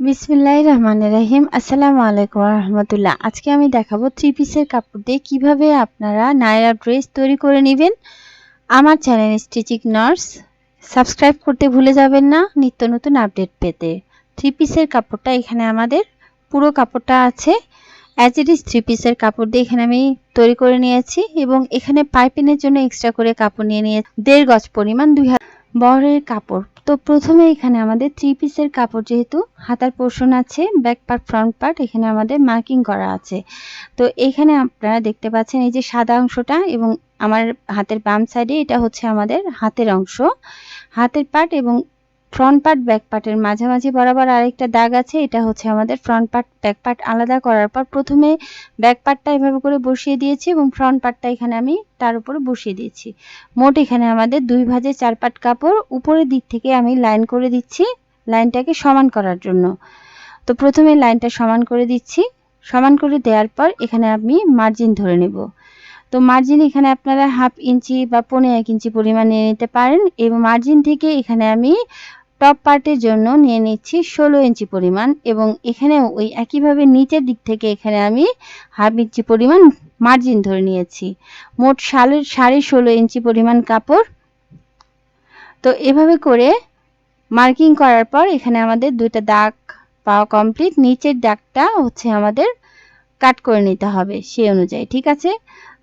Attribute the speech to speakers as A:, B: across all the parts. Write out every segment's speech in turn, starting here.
A: বিসমিল্লাহ রহমান রহিম। আসসালামু আলাইকুম রহমতুল্লাহ। আজকে আমি দেখাবো থ্রি পিসের কাপড় দিয়ে কীভাবে আপনারা নায়রা ড্রেস তৈরি করে নেবেন। আমার চ্যানেল স্টিচিং নার্স সাবস্ক্রাইব করতে ভুলে যাবেন না। নিত্য নতুন আপডেট পেতে। থ্রি পিসের কাপড়টা এখানে আমাদের পুরো কাপড়টা আছে। অ্যাজ ইট ইজ থ্রি পিসের কাপড় দিয়ে এখানে আমি তৈরি করে নিয়েছি এবং এখানে পাইপিনের জন্য এক্সট্রা করে কাপড় নিয়ে নিয়ে দেড় গজ পরিমাণ দুই বহরের কাপড়। তো প্রথমে এখানে আমাদের থ্রি পিসের কাপড় যেহেতু, হাতার পোর্শন আছে ব্যাক পার্ট ফ্রন্ট পার্ট এখানে আমাদের মার্কিং করা আছে। তো এখানে আপনারা দেখতে পাচ্ছেন এই যে সাদা অংশটা এবং আমার হাতের বাম সাইডে এটা হচ্ছে আমাদের হাতের অংশ। হাতের পার্ট এবং ফ্রন্ট পার্ট ব্যাক পার্টের মাঝামাঝি বরাবর আরেকটা দাগ আছে, এটা হচ্ছে আমাদের ফ্রন্ট পার্ট ব্যাক পার্ট আলাদা করার পর প্রথমে ব্যাক পার্টটা এভাবে করে বসিয়ে দিয়েছি এবং ফ্রন্ট পার্টটা এখানে আমি তার উপরে বসিয়ে দিয়েছি। মোট এখানে আমাদের দুই ভাজে চার পাট কাপড় উপরের দিক থেকে আমি লাইন করে দিচ্ছি লাইনটাকে সমান করার জন্য। তো প্রথমে লাইনটা সমান করে দিচ্ছি, সমান করে দেওয়ার পর এখানে আমি মার্জিন ধরে নেব। তো মার্জিন এখানে আপনারা হাফ ইঞ্চি বা পনেরো এক ইঞ্চি পরিমাণ নিতে পারেন এবং মার্জিন থেকে এখানে আমি টপ পার্টের জন্য নিয়ে নিচ্ছি ষোলো ইঞ্চি পরিমাণ এবং এখানে ওই একইভাবে নিচের দিক থেকে এখানে আমি হাফ ইঞ্চি পরিমাণ মার্জিন ধরে নিয়েছি। মোট সালের সাড়ে ষোলো ইঞ্চি পরিমাণ কাপড়। তো এভাবে করে মার্কিং করার পর এখানে আমাদের দুইটা দাগ পাওয়া কমপ্লিট নিচের দাগটা হচ্ছে আমাদের কাট করে নিতে হবে সেই অনুযায়ী, ঠিক আছে?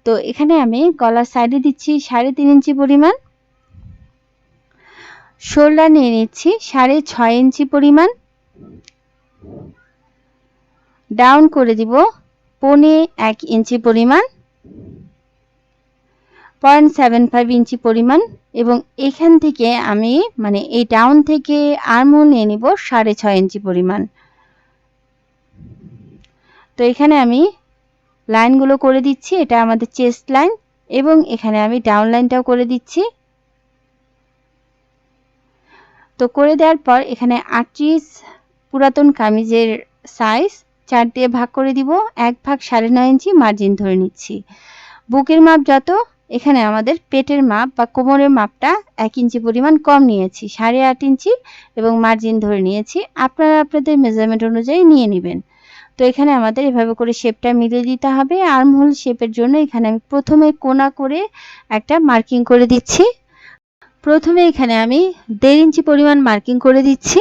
A: তো এখানে আমি গলার সাইডে দিচ্ছি সাড়ে তিন ইঞ্চি পরিমাণ। শোল্ডার নিয়ে নিচ্ছি সাড়ে ছয় ইঞ্চি পরিমাণ। ডাউন করে দিব পনে এক ইঞ্চি পরিমাণ, পয়েন্ট সেভেন ফাইভ ইঞ্চি পরিমাণ এবং এখান থেকে আমি মানে এই ডাউন থেকে আর্মহোল নিয়ে নিব সাড়ে ছয় ইঞ্চি পরিমাণ। তো এখানে আমি লাইনগুলো করে দিচ্ছি, এটা আমাদের চেস্ট লাইন এবং এখানে আমি ডাউন লাইনটাও করে দিচ্ছি। তো করে দেওয়ার পর এখানে আটত্রিশ পুরাতন কামিজের সাইজ চার দিয়ে ভাগ করে দিব, এক ভাগ সাড়ে নয় ইঞ্চি মার্জিন ধরে নিচ্ছি। বুকের মাপ যত, এখানে আমাদের পেটের মাপ বা কোমরের মাপটা এক ইঞ্চি পরিমাণ কম নিয়েছি, সাড়ে আট ইঞ্চি এবং মার্জিন ধরে নিয়েছি। আপনারা আপনাদের মেজারমেন্ট অনুযায়ী নিয়ে নেবেন। তো এখানে আমাদের এভাবে করে শেপটা মিলিয়ে দিতে হবে। আর্মহোল শেপের জন্য এখানে আমি প্রথমে কোনা করে একটা মার্কিং করে দিচ্ছি। প্রথমে এখানে আমি দেড় ইঞ্চি পরিমাণ মার্কিং করে দিচ্ছি।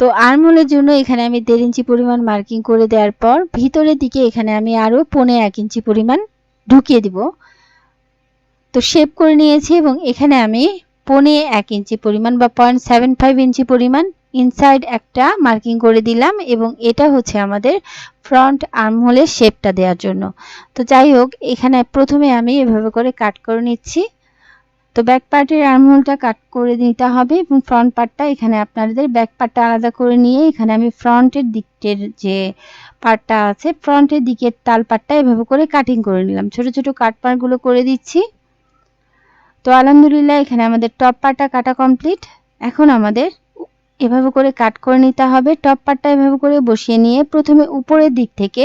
A: তো আর্মহোলের জন্য এখানে আমি দেড় ইঞ্চি পরিমাণ মার্কিং করে দেওয়ার পর ভিতরের দিকে এখানে আমি আরও পনে এক ইঞ্চি পরিমাণ ঢুকিয়ে দিব। তো শেপ করে নিয়েছি এবং এখানে আমি পনে এক ইঞ্চি পরিমাণ বা পয়েন্ট সেভেন ফাইভ ইঞ্চি পরিমাণ ইনসাইড একটা মার্কিং করে দিলাম এবং এটা হচ্ছে আমাদের ফ্রন্ট আর্মহোলের শেপটা দেওয়ার জন্য। তো যাই হোক, এখানে প্রথমে আমি এভাবে করে কাট করে নিচ্ছি। তো ব্যাক পার্টের আর্মহোলটা কাট করে নিতে হবে এবং ফ্রন্ট পার্টটা এখানে আপনাদের ব্যাক পার্টটা আলাদা করে নিয়ে এখানে আমি ফ্রন্টের দিকটের যে পার্টটা আছে ফ্রন্টের দিকের তাল পার্টটা এভাবে করে কাটিং করে নিলাম। ছোট ছোট কাট পার্টগুলো করে দিচ্ছি। তো আলহামদুলিল্লাহ এখানে আমাদের টপ পার্টটা কাটা কমপ্লিট এখন আমাদের এভাবে করে কাট করে নিতে হবে। টপ পার্টটা এভাবে করে বসিয়ে নিয়ে প্রথমে উপরের দিক থেকে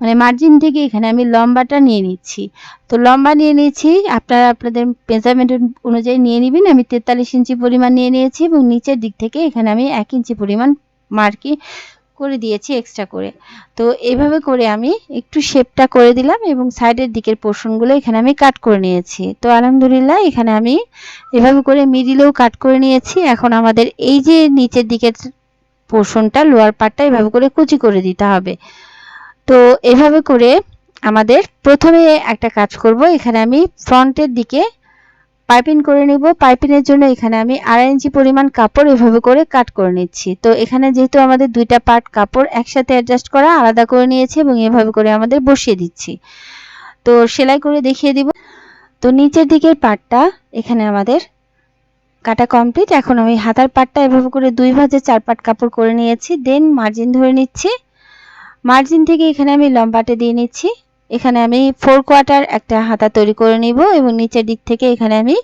A: মানে মার্জিন থেকে এখানে আমি লম্বাটা নিয়ে নিচ্ছি। তো লম্বা নিয়ে নিয়েছি, আপনারা আপনাদের মেজারমেন্ট অনুযায়ী নিয়ে নেবেন। আমি তেতাল্লিশ ইঞ্চি পরিমাণ নিয়ে নিয়েছি এবং নিচের দিক থেকে এখানে আমি এক ইঞ্চি পরিমাণ মার্কি করে দিয়েছি এক্সট্রা করে। তো এভাবে করে আমি একটু শেপটা করে দিলাম এবং সাইডের দিকের পোর্শনগুলো এখানে আমি কাট করে নিয়েছি। তো আলহামদুলিল্লাহ এখানে আমি এভাবে করে মিডিলেও কাট করে নিয়েছি। এখন আমাদের এই যে নিচের দিকের পোর্শনটা লোয়ার পার্টটা এভাবে করে কুচি করে দিতে হবে। তো এভাবে করে আমাদের প্রথমে একটা কাজ করব। এখানে আমি ফ্রন্টের দিকে পাইপিং করে নিব। পাইপিংয়ের জন্য এখানে আমি আড়াই ইঞ্চি পরিমাণ কাপড় এভাবে করে কাট করে নিচ্ছি। তো এখানে যেহেতু আমাদের দুইটা পার্ট কাপড় একসাথে অ্যাডজাস্ট করা, আলাদা করে নিয়েছি এবং এভাবে করে আমাদের বসিয়ে দিচ্ছি। তো সেলাই করে দেখিয়ে দিব। তো নিচের দিকের পার্টটা এখানে আমাদের কাটা কমপ্লিট এখন আমি হাতার পাটটা এভাবে করে দুই ভাজে চার পাট কাপড় করে নিয়েছি। দেন মার্জিন ধরে নিচ্ছি। মার্জিন থেকে এখানে আমি লম্বাটে দিয়ে নিচ্ছি। এখানে আমি ফোর কোয়ার্টার একটা হাতা তৈরি করে নিব এবং নিচের দিক থেকে এখানে আমি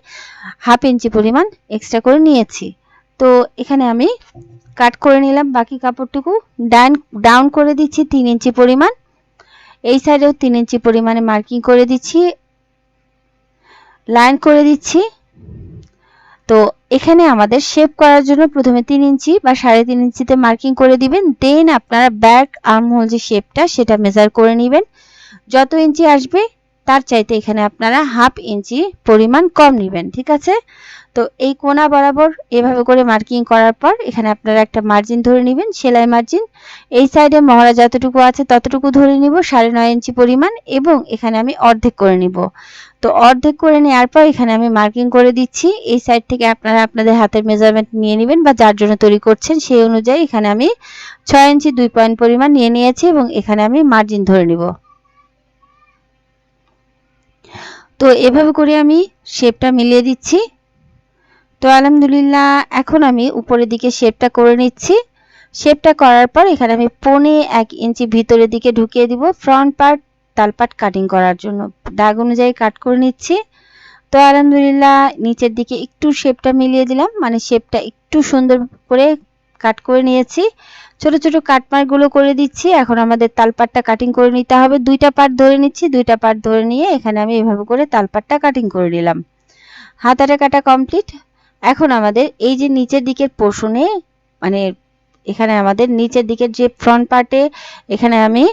A: হাফ ইঞ্চি পরিমাণ এক্সট্রা করে নিয়েছি। তো এখানে আমি কাট করে নিলাম। বাকি কাপড়টুকু ডান ডাউন করে দিচ্ছি তিন ইঞ্চি পরিমাণ। এই সাইডেও তিন ইঞ্চি পরিমাণে মার্কিং করে দিচ্ছি। লাইন করে দিচ্ছি। তো এখানে আমাদের শেপ করার জন্য প্রথমে তিন ইঞ্চি বা সাড়ে তিন ইঞ্চিতে মার্কিং করে দিবেন। দেন আপনারা ব্যাক আর্মহোল যে শেপটা সেটা মেজার করে নেবেন। যত ইঞ্চি আসবে, তার চাইতে এখানে আপনারা হাফ ইঞ্চি পরিমাণ কম নেবেন, ঠিক আছে? তো এই কোনা বরাবর এভাবে করে মার্কিং করার পর এখানে আপনারা একটা মার্জিন ধরে নেবেন, সেলাই মার্জিন। এই সাইডে মহড়া যতটুকু আছে ততটুকু ধরে নিব, সাড়ে নয় ইঞ্চি পরিমাণ, এবং এখানে আমি অর্ধেক করে নিব। তো অর্ধেক করে নেওয়ার পর এখানে আমি মার্কিং করে দিচ্ছি। এই সাইড থেকে আপনারা আপনাদের হাতের মেজারমেন্ট নিয়ে নেবেন বা যার জন্য তৈরি করছেন সেই অনুযায়ী এখানে আমি ছয় ইঞ্চি দুই পয়েন্ট পরিমাণ নিয়ে নিয়েছি, এবং এখানে আমি মার্জিন ধরে নিব। তো এভাবে করে আমি শেপটা মিলিয়ে দিচ্ছি। তো আলহামদুলিল্লাহ, এখন আমি উপরের দিকে শেপটা করে নিচ্ছি। শেপটা করার পর এখানে আমি পনে এক ইঞ্চি ভিতরের দিকে ঢুকিয়ে দিব ফ্রন্ট পার্ট তালপাট কাটিং করার জন্য। দাগ অনুযায়ী কাট করে নিচ্ছি। তো আলহামদুলিল্লাহ, নিচের দিকে একটু শেপটা মিলিয়ে দিলাম। মানে শেপটা একটু সুন্দর করে কাট করে নিয়েছি। ছোট ছোট কাটমারগুলো করে দিচ্ছি। এখন আমাদের তালপাটটা কাটিং করে নিতে হবে। দুইটা পার্ট ধরে নিচ্ছি, দুইটা পার্ট ধরে নিয়ে এখানে আমি এভাবে করে তালপাটটা কাটিং করে নিলাম। হাতারে কাটা কমপ্লিট এখন আমাদের এই যে নিচের দিকের পোষণে মানে এখানে আমাদের নিচের দিকের যে ফ্রন্ট পার্টে এখানে আমি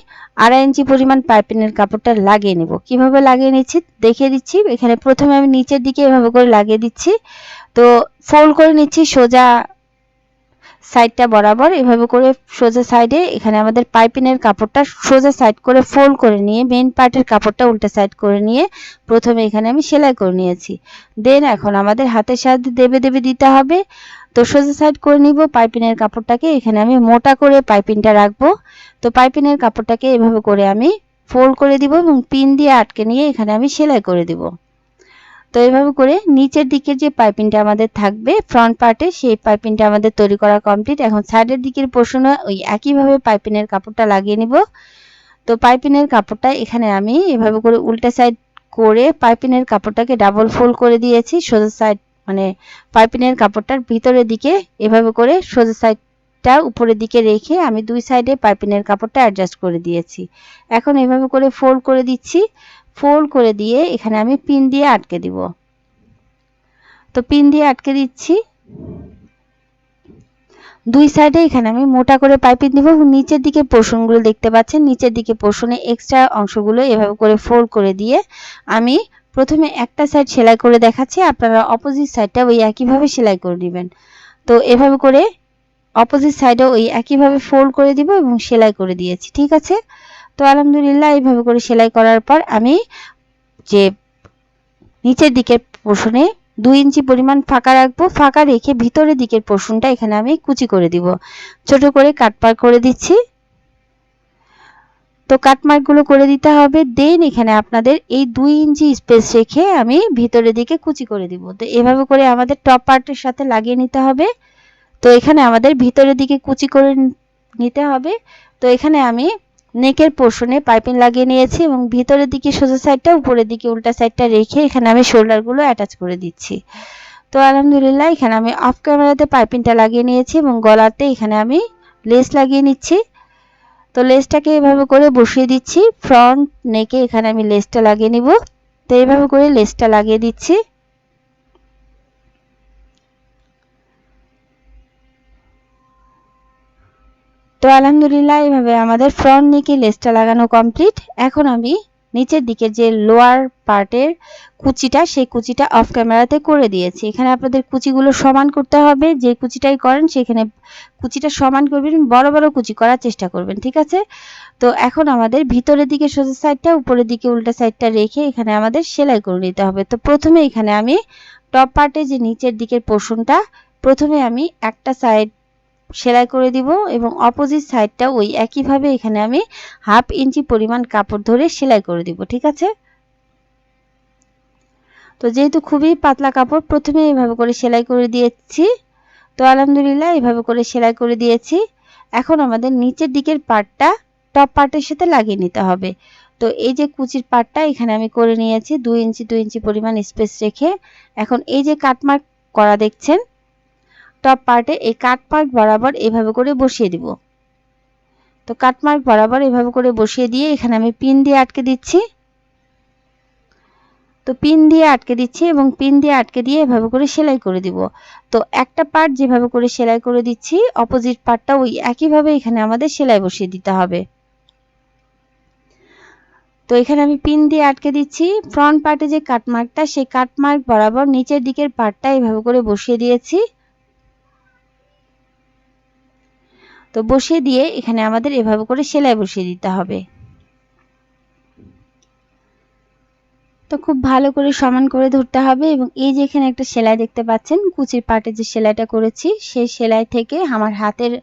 A: আড়াই ইঞ্চি পরিমাণ পাইপিনের কাপড়টা লাগিয়ে নেব। কীভাবে লাগিয়ে নিচ্ছি দেখিয়ে দিচ্ছি। এখানে প্রথমে আমি নিচের দিকে এভাবে করে লাগিয়ে দিচ্ছি। তো ফোল্ড করে নিচ্ছি সোজা সাইডটা বরাবর এভাবে করে সোজা সাইডে এখানে আমাদের পাইপিনের কাপড়টা সোজা সাইড করে ফোল্ড করে নিয়ে মেন পার্টের কাপড়টা উল্টা সাইড করে নিয়ে প্রথমে এখানে আমি সেলাই করে নিয়েছি। দেন এখন আমাদের হাতের সাহায্যে দেবে দেবে দিতে হবে। তো সোজা সাইড করে নিব পাইপিনের কাপড়টাকে এখানে আমি মোটা করে পাইপিনটা রাখব। তো পাইপিনের কাপড়টাকে এভাবে করে আমি ফোল্ড করে দিব এবং পিন দিয়ে আটকে নিয়ে এখানে আমি সেলাই করে দিব। তো এভাবে করে নিচের দিকের যে পাইপিংটা আমাদের থাকবে ফ্রন্ট পার্টে সেই পাইপিংটা আমাদের তৈরি করা কমপ্লিট এখন সাইডের দিকের পোর্শনে ওই একইভাবে পাইপিনের কাপড়টা লাগিয়ে নিব। তো পাইপিনের কাপড়টা এখানে আমি এভাবে করে উল্টা সাইড করে পাইপিনের কাপড়টাকে ডাবল ফোল্ড করে দিয়েছি। সোজা সাইড মানে পাইপিনের কাপড়টার ভিতরের দিকে এভাবে করে সোজা সাইডটা উপরের দিকে রেখে আমি দুই সাইডে পাইপিনের কাপড়টা অ্যাডজাস্ট করে দিয়েছি। এখন এভাবে করে ফোল্ড করে দিচ্ছি। ফোল্ড করে দিয়ে এখানে আমি পিন দিয়ে আটকে দিব। তো পিন দিয়ে আটকে দিচ্ছি। দুই সাইডে এখানে আমি মোটা করে পাইপিং দিব। নিচের দিকে পোর্শনগুলো দেখতে পাচ্ছেন। নিচের দিকে পোর্শনে এক্সট্রা অংশগুলো এভাবে করে ফোল্ড করে দিয়ে আমি প্রথমে একটা সাইড সেলাই করে দেখাচ্ছি। আপনারা অপোজিট সাইডটা ওই একইভাবে সেলাই করে নেবেন। তো এভাবে করে অপোজিট সাইডে ওই একইভাবে ফোল্ড করে দিব এবং সেলাই করে দিয়েছি। ঠিক আছে? তো আলহামদুলিল্লাহ, এইভাবে করে সেলাই করার পর আমি যে নিচের দিকের পোষণে দুই ইঞ্চি পরিমাণ ফাঁকা রাখব, ফাঁকা রেখে ভিতরের দিকের পোষণটা এখানে আমি কুচি করে দিব। ছোট করে কাটপার করে দিচ্ছি। তো কাটমার্কগুলো করে দিতে হবে, দেন এখানে আপনাদের এই দুই ইঞ্চি স্পেস রেখে আমি ভিতরের দিকে কুচি করে দিব। তো এভাবে করে আমাদের টপ পার্টের সাথে লাগিয়ে নিতে হবে। তো এখানে আমাদের ভিতরের দিকে কুচি করে নিতে হবে। তো এখানে আমি নেকের পোর্শনে পাইপিং লাগিয়ে নিয়েছি এবং ভিতরের দিকে সোজা সাইডটা, উপরের দিকে উল্টা সাইডটা রেখে এখানে আমি শোল্ডারগুলো অ্যাটাচ করে দিচ্ছি। তো আলহামদুলিল্লাহ, এখানে আমি অফ ক্যামেরাতে পাইপিংটা লাগিয়ে নিয়েছি এবং গলাতে এখানে আমি লেস লাগিয়ে নিচ্ছি। তো লেসটাকে এভাবে করে বসিয়ে দিচ্ছি ফ্রন্ট নেকে এখানে আমি লেসটা লাগিয়ে নিব। তো এইভাবে করে লেসটা লাগিয়ে দিচ্ছি। তো আলহামদুলিল্লাহ এইভাবে আমাদের ফ্রন্ট নেকে লেসটা লাগানো কমপ্লিট এখন আমি নিচের দিকে যে লোয়ার পার্টের কুচিটা, সেই কুচিটা অফ ক্যামেরাতে করে দিয়েছি। এখানে আপনাদের কুচিগুলো সমান করতে হবে। যে কুচিটাই করেন, সেখানে কুচিটা সমান করবেন, বড় বড় কুচি করার চেষ্টা করবেন, ঠিক আছে? তো এখন আমাদের ভিতরের দিকে সোজা সাইডটা উপরের দিকে উল্টা সাইডটা রেখে এখানে আমাদের সেলাই করে নিতে হবে। তো প্রথমে এখানে আমি টপ পার্টে যে নিচের দিকের পোর্শনটা প্রথমে আমি একটা সাইড সেলাই করে দিব এবং অপোজিট সাইডটা ওই একইভাবে এখানে আমি হাফ ইঞ্চি পরিমাণ কাপড় ধরে সেলাই করে দিব, ঠিক আছে? তো যেহেতু খুবই পাতলা কাপড়, প্রথমে এইভাবে করে সেলাই করে দিয়েছি। তো আলহামদুলিল্লাহ এইভাবে করে সেলাই করে দিয়েছি। এখন আমাদের নিচের দিকের পার্টটা টপ পার্টের সাথে লাগিয়ে নিতে হবে। তো এই যে কুচির পার্টটা এখানে আমি করে নিয়েছি, দুই ইঞ্চি দুই ইঞ্চি পরিমাণ স্পেস রেখে। এখন এই যে কাটমার্ক করা দেখছেন টপ পার্টে এই কাট পার্ট বরাবর এভাবে করে বসিয়ে দিব। তো কাটমার্ক বরাবর এভাবে করে বসিয়ে দিয়ে এখানে আমি পিন দিয়ে আটকে দিচ্ছি। তো পিন দিয়ে আটকে দিচ্ছি এবং পিন দিয়ে আটকে দিয়ে এভাবে করে সেলাই করে দিব। তো একটা পার্ট যেভাবে করে সেলাই করে দিচ্ছি অপোজিট পার্টটা ওই একইভাবে এখানে আমাদের সেলাই বসিয়ে দিতে হবে। তো এখানে আমি পিন দিয়ে আটকে দিচ্ছি। ফ্রন্ট পার্টে যে কাটমার্কটা সেই কাটমার্ক বরাবর নিচের দিকের পার্টটা এভাবে করে বসিয়ে দিয়েছি। তো বসিয়ে দিয়ে এখানে আমাদের এভাবে করে সেলাই বসিয়ে দিতে হবে। তো খুব ভালো করে সমান করে ধরতে হবে এবং এই যে এখানে একটা সেলাই দেখতে পাচ্ছেন, কুচির পাটে যে সেলাইটা করেছি, সেই সেলাই থেকে আমার হাতের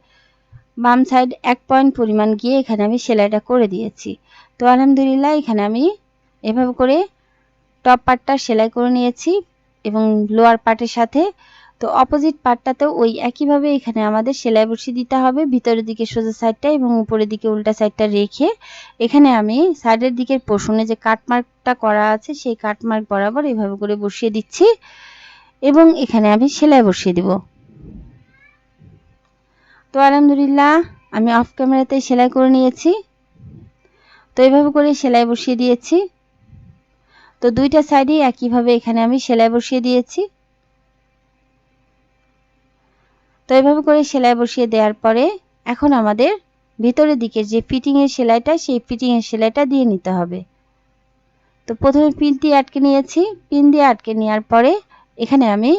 A: বাম সাইড এক পয়েন্ট পরিমাণ গিয়ে এখানে আমি সেলাইটা করে দিয়েছি। তো আলহামদুলিল্লাহ এখানে আমি এভাবে করে টপ পার্টটা সেলাই করে নিয়েছি এবং লোয়ার পার্টের সাথে তো অপোজিট পার্টটাতেও ওই একইভাবে এখানে আমাদের সেলাই বসিয়ে দিতে হবে। ভিতরের দিকে সোজা সাইডটা এবং উপরের দিকে উল্টা সাইডটা রেখে এখানে আমি সাইডের দিকের পোষণে যে কাটমার্কটা করা আছে সেই কাটমার্ক বরাবর এভাবে করে বসিয়ে দিচ্ছি এবং এখানে আমি সেলাই বসিয়ে দিব। তো আলহামদুলিল্লাহ, আমি অফ ক্যামেরাতে সেলাই করে নিয়েছি। তো এইভাবে করে সেলাই বসিয়ে দিয়েছি। তো দুইটা সাইডেই একইভাবে এখানে আমি সেলাই বসিয়ে দিয়েছি। তো এইভাবে করে সেলাই বসিয়ে দেওয়ার পরে এখন আমাদের ভিতরের দিকে যে ফিটিংয়ের সেলাইটা, সেই ফিটিংয়ের সেলাইটা দিয়ে নিতে হবে। তো প্রথমে পিন দিয়ে আটকে নিয়েছি। পিন দিয়ে আটকে নেওয়ার পরে এখানে আমি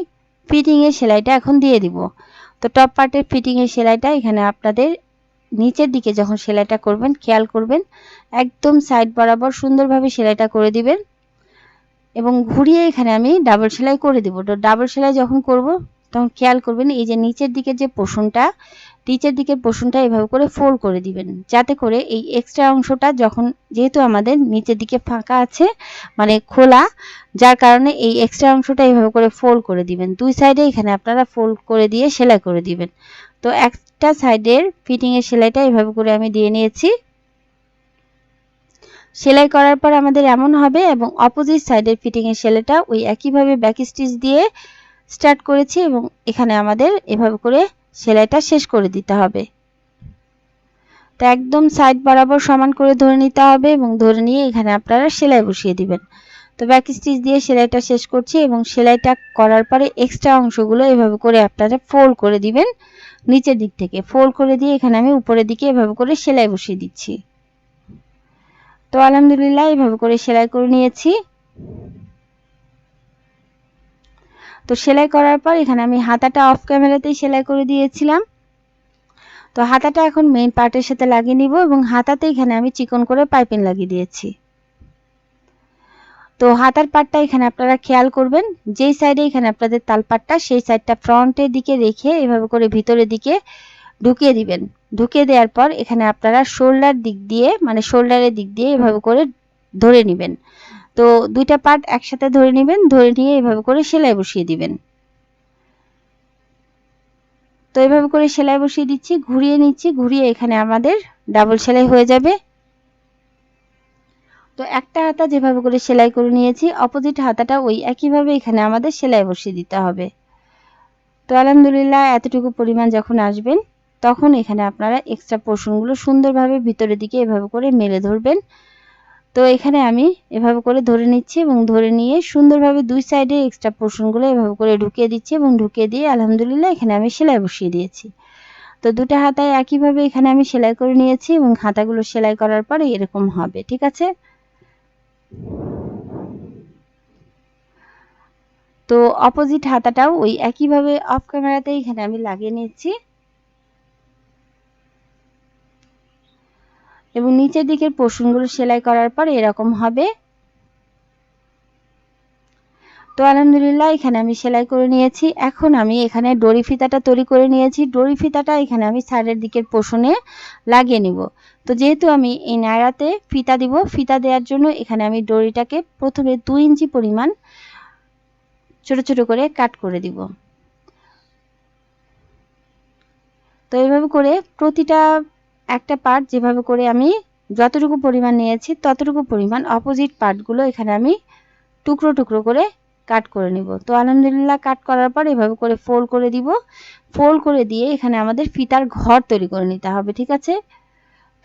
A: ফিটিংয়ের সেলাইটা এখন দিয়ে দিব। তো টপ পার্টের ফিটিংয়ের সেলাইটা এখানে আপনাদের নিচের দিকে যখন সেলাইটা করবেন, খেয়াল করবেন, একদম সাইড বরাবর সুন্দরভাবে সেলাইটা করে দিবেন। এবং ঘুরিয়ে এখানে আমি ডাবল সেলাই করে দিব। তো ডাবল সেলাই যখন করব তখন খেয়াল করবেন, এই যে নিচের দিকের যে পোষণটা, নিচের দিকের পোষণটা এভাবে করে ফোল্ড করে দিবেন। যাতে করে এই এক্সট্রা অংশটা যখন যেহেতু আমাদের নিচের দিকে ফাঁকা আছে মানে খোলা, যার কারণে এই এক্সট্রা অংশটা এইভাবে করে ফোল্ড করে দিবেন। দুই সাইডে এখানে আপনারা ফোল্ড করে দিয়ে সেলাই করে দিবেন। তো একটা সাইডের ফিটিংয়ের সেলাইটা এইভাবে করে আমি দিয়ে নিয়েছি। সেলাই করার পর আমাদের এমন হবে এবং অপোজিট সাইডের ফিটিংয়ের সেলাইটা ওই একইভাবে ব্যাক স্টিচ দিয়ে স্টার্ট করেছি এবং এখানে আমাদের এভাবে করে সেলাইটা শেষ করে দিতে হবে। তো একদম সাইড বরাবর সমান করে ধরে নিতে হবে এবং ধরে নিয়ে এখানে আপনারা সেলাই বসিয়ে দিবেন। তো ব্যাক স্টিচ দিয়ে সেলাইটা শেষ করছি এবং সেলাইটা করার পরে এক্সট্রা অংশগুলো এভাবে করে আপনারা ফোল্ড করে দিবেন নিচের দিক থেকে। ফোল্ড করে দিয়ে এখানে আমি উপরের দিকে এভাবে করে সেলাই বসিয়ে দিচ্ছি। তো আলহামদুলিল্লাহ এভাবে করে সেলাই করে নিয়েছি। তো সেলাই করার পর এখানে আমি হাতাটা অফ ক্যামেরাতেই সেলাই করে দিয়েছিলাম। তো হাতাটা এখন মেইন পার্টের সাথে লাগিয়ে নিব এবং হাতাতে এখানে আমি চিকন করে পাইপিং লাগিয়ে দিয়েছি। তো হাতার পাটটা এখানে আপনারা খেয়াল করবেন, যেই সাইডে এখানে আপনাদের তালপাটটা সেই সাইডটা ফ্রন্টের দিকে রেখে এভাবে করে ভিতরের দিকে ঢুকিয়ে দিবেন। ঢুকিয়ে দেওয়ার পর এখানে আপনারা শোল্ডার দিক দিয়ে মানে শোল্ডারের দিক দিয়ে এভাবে করে ধরে নেবেন। তো দুইটা পার্ট একসাথে ধরে নেবেন, ধরে নিয়ে এভাবে করে সেলাই বসিয়ে দিবেন। তো এভাবে করে সেলাই বসিয়ে দিচ্ছি, ঘুরিয়ে নিচ্ছি, ঘুরিয়ে এখানে আমাদের ডাবল সেলাই হয়ে যাবে। তো একটা হাতা যেভাবে করে সেলাই করে নিয়েছি অপোজিট হাতাটা ওই একইভাবে এখানে আমাদের সেলাই বসিয়ে দিতে হবে। তো আলহামদুলিল্লাহ, এতটুকু পরিমাণ যখন আসবেন, তখন এখানে আপনারা এক্সট্রা পোর্শনগুলো সুন্দরভাবে ভিতরের দিকে এভাবে করে মেলে ধরবেন। তো এখানে আমি এভাবে করে ধরে নিচ্ছি এবং ধরে নিয়ে সুন্দরভাবে দুই সাইডে এক্সট্রা পোর্শনগুলো এভাবে করে ঢুকিয়ে দিচ্ছি এবং ঢুকিয়ে দিয়ে আলহামদুলিল্লাহ এখানে আমি সেলাই বসিয়ে দিয়েছি। তো দুটো হাতায় একইভাবে এখানে আমি সেলাই করে নিয়েছি এবং হাতাগুলো সেলাই করার পরে এরকম হবে, ঠিক আছে? তো অপোজিট হাতাটাও ওই একইভাবে অফ ক্যামেরাতে এখানে আমি লাগিয়ে নিচ্ছি এবং নিচের দিকের পোর্শনগুলো সেলাই করার পর এরকম হবে। তো আলহামদুলিল্লাহ, এখানে আমি সেলাই করে নিয়েছি। এখন আমি এখানে ডরি ফিতাটা তৈরি করে নিয়েছি। ডরি ফিতাটা এখানে আমি সাইডের দিকের পোষণে লাগিয়ে নিব। তো যেহেতু আমি এই নায়রাতে ফিতা দিব, ফিতা দেওয়ার জন্য এখানে আমি ডরিটাকে প্রথমে দুই ইঞ্চি পরিমাণ ছোট ছোট করে কাট করে দিব। তো এইভাবে করে প্রতিটা একটা পার্ট যেভাবে করে আমি যতটুকু পরিমাণ নিয়েছি, ততটুকু পরিমাণ অপোজিট পার্টগুলো এখানে আমি টুকরো টুকরো করে কাট করে নিব। তো আলহামদুলিল্লাহ কাট করার পর এভাবে করে ফোল্ড করে দিব। ফোল্ড করে দিয়ে এখানে আমাদের ফিতার ঘর তৈরি করে নিতে হবে, ঠিক আছে?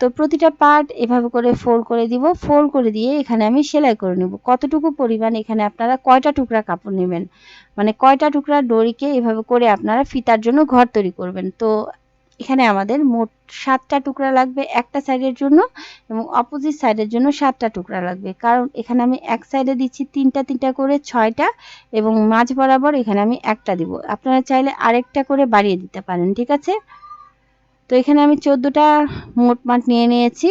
A: তো প্রতিটা পার্ট এভাবে করে ফোল্ড করে দিব। ফোল্ড করে দিয়ে এখানে আমি সেলাই করে নেব। কতটুকু পরিমাণ এখানে আপনারা কয়টা টুকরা কাপড় নেবেন? মানে কয়টা টুকরা দড়িকে এভাবে করে আপনারা ফিতার জন্য ঘর তৈরি করবেন? তো এখানে আমাদের মোট সাতটা টুকরা লাগবে একটা সাইডের জন্য এবং অপোজিট সাইডের জন্য সাতটা টুকরা লাগবে। কারণ এখানে আমি এক সাইডে দিচ্ছি তিনটা তিনটা করে ছয়টা এবং মাঝ বরাবর এখানে আমি একটা দিব। আপনারা চাইলে আরেকটা করে বাড়িয়ে দিতে পারেন, ঠিক আছে? তো এখানে আমি চোদ্দোটা মোট মাঠ নিয়ে নিয়েছি।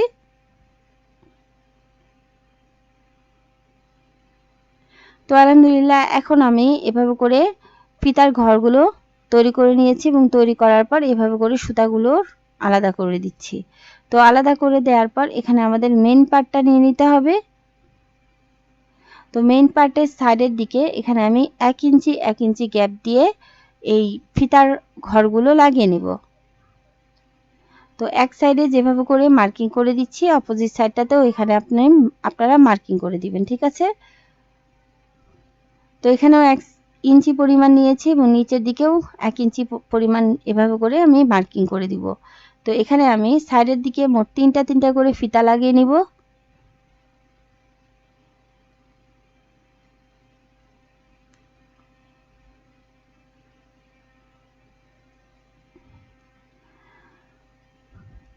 A: তো আলহামদুলিল্লাহ, এখন আমি এভাবে করে ফিতার ঘরগুলো তৈরি করে নিয়েছি এবং তৈরি করার পর এভাবে করে সুতাগুলো আলাদা করে দিচ্ছি। তো আলাদা করে দেওয়ার পর এখানে আমাদের মেন পার্টটা নিয়ে নিতে হবে। তো মেন পার্টের সাইডের দিকে এখানে আমি এক ইঞ্চি এক ইঞ্চি গ্যাপ দিয়ে এই ফিতার ঘরগুলো লাগিয়ে নেব। তো এক সাইডে যেভাবে করে মার্কিং করে দিচ্ছি অপোজিট সাইডটাতেও এখানে আপনি, আপনারা মার্কিং করে দিবেন, ঠিক আছে? তো এখানেও এক ইঞ্চি পরিমাণ নিয়েছি এবং নিচের দিকেও এক ইঞ্চি পরিমাণ এভাবে করে আমি মার্কিং করে দিব। তো এখানে আমি সাইডের দিকে মোট তিনটা তিনটা করে ফিতা লাগিয়ে নিব।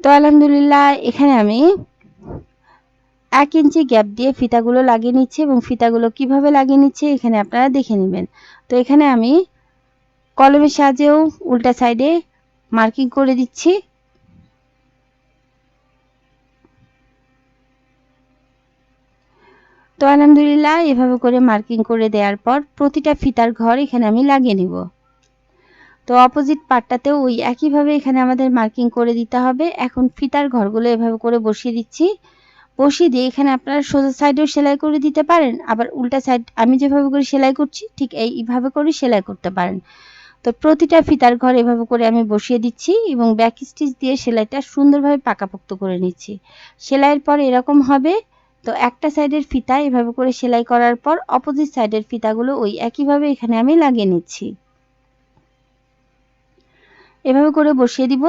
A: তো আলহামদুলিল্লাহ, এখানে আমি এক ইঞ্চি গ্যাপ দিয়ে ফিতাগুলো লাগিয়ে নিচ্ছি এবং ফিতাগুলো কীভাবে লাগিয়ে নিচ্ছি এখানে আপনারা দেখে নেবেন। তো এখানে আমি কলমের সাহায্যেও উল্টা সাইডে মার্কিং করে দিচ্ছি। তো আলহামদুলিল্লাহ, এভাবে করে মার্কিং করে দেওয়ার পর প্রতিটা ফিতার ঘর এখানে আমি লাগিয়ে নিব। তো অপোজিট পার্টটাতেও ওই একইভাবে এখানে আমাদের মার্কিং করে দিতে হবে। এখন ফিতার ঘরগুলো এভাবে করে বসিয়ে দিচ্ছি। বসিয়ে দিয়ে এখানে আপনারা সোজা সাইডেও সেলাই করে দিতে পারেন। আবার উল্টা সাইড আমি যেভাবে করে সেলাই করছি, ঠিক এইভাবে করে সেলাই করতে পারেন। তো প্রতিটা ফিতার ঘর এভাবে করে আমি বসিয়ে দিচ্ছি এবং ব্যাক স্টিচ দিয়ে সেলাইটা সুন্দরভাবে পাকাপোক্ত করে নিচ্ছি। সেলাইয়ের পর এরকম হবে, তো একটা সাইডের ফিতা এভাবে করে সেলাই করার পর অপোজিট সাইডের ফিতাগুলো ওই একইভাবে এখানে আমি লাগিয়ে নিচ্ছি। এভাবে করে বসিয়ে দিব।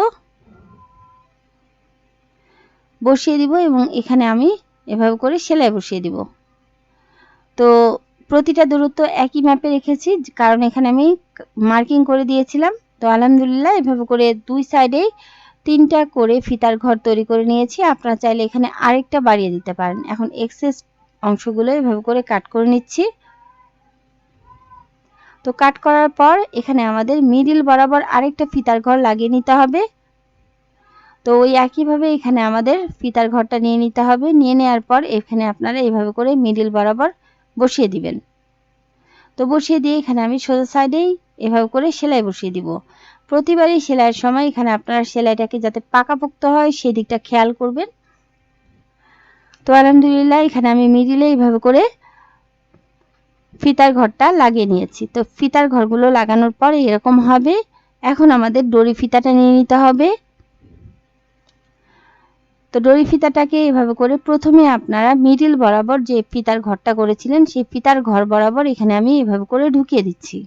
A: বসিয়ে দিব এবং এখানে আমি এভাবে করে সেলাই বসিয়ে দিব। তো প্রতিটা দূরত্ব একই ম্যাপে রেখেছি, কারণ এখানে আমি মার্কিং করে দিয়েছিলাম। তো আলহামদুলিল্লাহ এভাবে করে দুই সাইডেই তিনটা করে ফিতার ঘর তৈরি করে নিয়েছি। আপনারা চাইলে এখানে আরেকটা বাড়িয়ে দিতে পারেন। এখন এক্সেস অংশগুলো এভাবে করে কাট করে নিচ্ছি। তো কাট করার পর এখানে আমাদের মিডিল বরাবর আরেকটা ফিতার ঘর লাগিয়ে নিতে হবে। তো ওই একইভাবে এখানে আমাদের ফিতার ঘরটা নিয়ে নিতে হবে। নিয়ে নেওয়ার পর এখানে আপনারা এইভাবে করে মিডিল বরাবর বসিয়ে দিবেন। তো বসিয়ে দিয়ে এখানে আমি সোজা সাইডেই এভাবে করে সেলাই বসিয়ে দিব। প্রতিবারই সেলাইয়ের সময় এখানে আপনারা সেলাইটাকে যাতে পাকাপোক্ত হয় সেই দিকটা খেয়াল করবেন। তো আলহামদুলিল্লাহ এখানে আমি মিডিলে এইভাবে করে ফিতার ঘরটা লাগিয়ে নিয়েছি। তো ফিতার ঘরগুলো লাগানোর পর এরকম হবে। এখন আমাদের দড়ি ফিতাটা নিয়ে নিতে হবে। তো দড়ি ফিতাটাকে এভাবে করে প্রথমে আপনারা মিডিল বরাবর যে ফিতার ঘরটা করেছিলেন, সেই ফিতার ঘর বরাবর এখানে আমি এভাবে করে ঢুকিয়ে দিচ্ছি।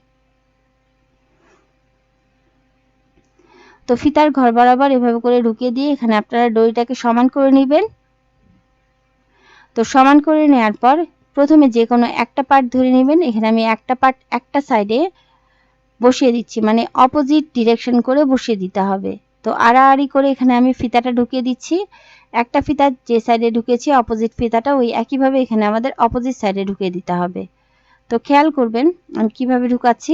A: তো ফিতার ঘর বরাবর এভাবে করে ঢুকিয়ে দিয়ে এখানে আপনারা দড়িটাকে সমান করে নেবেন। তো সমান করে নেওয়ার পর প্রথমে যে কোনো একটা পার্ট ধরে নেবেন। এখানে আমি একটা পার্ট একটা সাইডে বসিয়ে দিচ্ছি মানে অপোজিট ডিরেকশন করে বসিয়ে দিতে হবে। তো আড়াআড়ি করে এখানে আমি ফিতাটা ঢুকিয়ে দিচ্ছি। একটা ফিতা যে সাইডে ঢুকেছি অপোজিট ফিতাটা ওই একইভাবে এখানে আমাদের অপোজিট সাইডে ঢুকিয়ে দিতে হবে। তো খেয়াল করবেন আমি কীভাবে ঢুকাচ্ছি।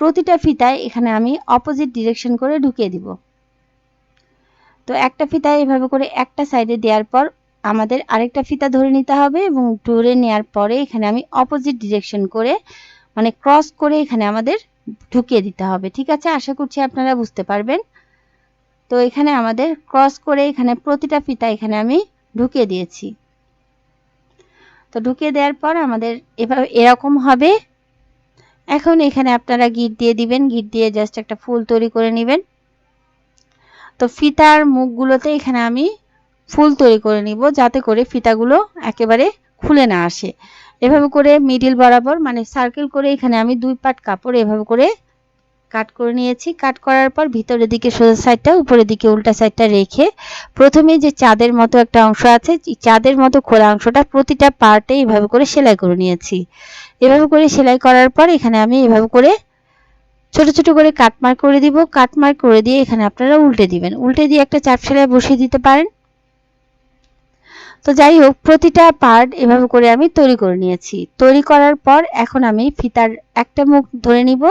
A: প্রতিটা ফিতায় এখানে আমি অপোজিট ডিরেকশন করে ঢুকিয়ে দিব। তো একটা ফিতায় এভাবে করে একটা সাইডে দেওয়ার পর আমাদের আরেকটা ফিতা ধরে নিতে হবে এবং ধরে নেওয়ার পরে এখানে আমি অপোজিট ডিরেকশন করে মানে ক্রস করে এখানে আমাদের ঢুকিয়ে দিতে হবে। ঠিক আছে? আশা করছি আপনারা বুঝতে পারবেন। তো এখানে আমাদের ক্রস করে এখানে প্রতিটা ফিতা এখানে আমি ঢুকিয়ে দিয়েছি। তো ঢুকিয়ে দেওয়ার পর আমাদের এভাবে এরকম হবে। এখন এখানে আপনারা গিট দিয়ে দিবেন গিট দিয়ে জাস্ট একটা ফুল তৈরি করে নেবেন। তো ফিতার মুখগুলোতে এখানে আমি ফুল তৈরি করে নিব যাতে করে ফিতাগুলো একেবারে খুলে না আসে। এভাবে করে মিডিল বরাবর মানে সার্কেল করে এখানে আমি দুই পাট কাপড় এভাবে করে কাট করে নিয়েছি। কাট করার পর ভিতরের দিকে সোজা সাইডটা, উপরের দিকে উল্টা সাইডটা রেখে প্রথমে যে চাঁদের মতো একটা অংশ আছে চাঁদের মতো খোলা অংশটা প্রতিটা পার্টে এইভাবে করে সেলাই করে নিয়েছি। এভাবে করে সেলাই করার পর এখানে আমি এভাবে করে ছোট ছোট করে কাটমার্ক করে দিব। কাটমার্ক করে দিয়ে এখানে আপনারা উল্টে দিবেন। উল্টে দিয়ে একটা চাপ সেলাই বসিয়ে দিতে পারেন। তো যাই হোক, প্রতিটা পার্ট এভাবে করে আমি তৈরি করে নিয়েছি। তৈরি করার পর এখন আমি ফিতার একটা মুখ ধরে নিব।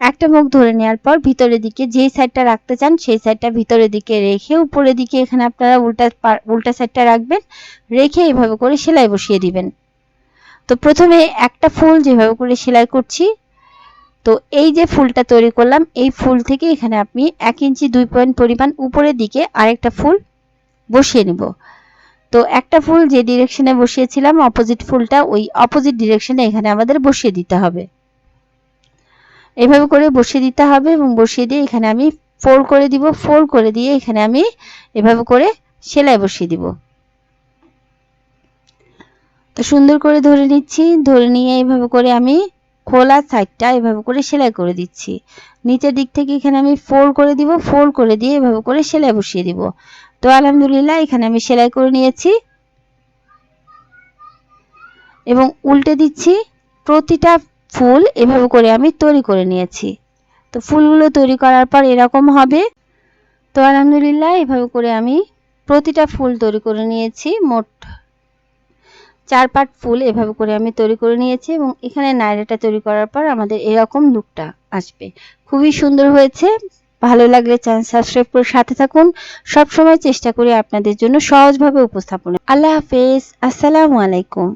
A: একটা মুখ ধরে নেওয়ার পর ভিতরের দিকে যেই সাইডটা রাখতে চান, সেই সাইডটা ভিতরের দিকে রেখে উপরের দিকে এখানে আপনারা উল্টা উল্টা সাইডটা রাখবেন, রেখে এইভাবে করে সেলাই বসিয়ে দিবেন। তো প্রথমে একটা ফুল যেভাবে করে সেলাই করছি, তো এই যে ফুলটা তৈরি করলাম, এই ফুল থেকে এখানে আপনি এক ইঞ্চি দুই পয়েন্ট পরিমাণ উপরের দিকে আরেকটা ফুল বসিয়ে নিব। তো একটা ফুল যে ডিরেকশনে বসিয়েছিলাম অপোজিট ফুলটা ওই অপোজিট ডিরেকশনে এখানে আমাদের বসিয়ে দিতে হবে। এভাবে করে বসিয়ে দিতে হবে এবং বসিয়ে দিয়ে এখানে আমি ফোর করে দিব। ফোর করে দিয়ে এখানে আমি এভাবে করে সেলাই বসিয়ে দিব। তো সুন্দর করে ধরে নিচ্ছি। ধরে নিয়ে এভাবে করে আমি খোলা সাইডটা এভাবে করে সেলাই করে দিচ্ছি। নিচের দিক থেকে এখানে আমি ফোর করে দিব। ফোর করে দিয়ে এভাবে করে সেলাই বসিয়ে দিব। তো আলহামদুলিল্লাহ এখানে আমি সেলাই করে নিয়েছি। এবং উল্টে দিচ্ছি প্রতিটা ফুল এভাবে করে আমি তৈরি করে নিয়েছি। তো ফুলগুলো তৈরি করার পর এরকম হবে। তো আলহামদুলিল্লাহ, এভাবে করে আমি প্রতিটা ফুল তৈরি করে নিয়েছি, মোট চার পাট ফুল এভাবে করে আমি তৈরি করে নিয়েছি এবং এখানে নাইরাটা তৈরি করার পর আমাদের এরকম লুকটা আসবে। খুবই সুন্দর হয়েছে, ভালো লাগলে চ্যানেল সাবস্ক্রাইব করে সাথে থাকুন। সব সময় চেষ্টা করি আপনাদের জন্য সহজভাবে উপস্থাপন আল্লাহ হাফেজ, আসসালামু আলাইকুম।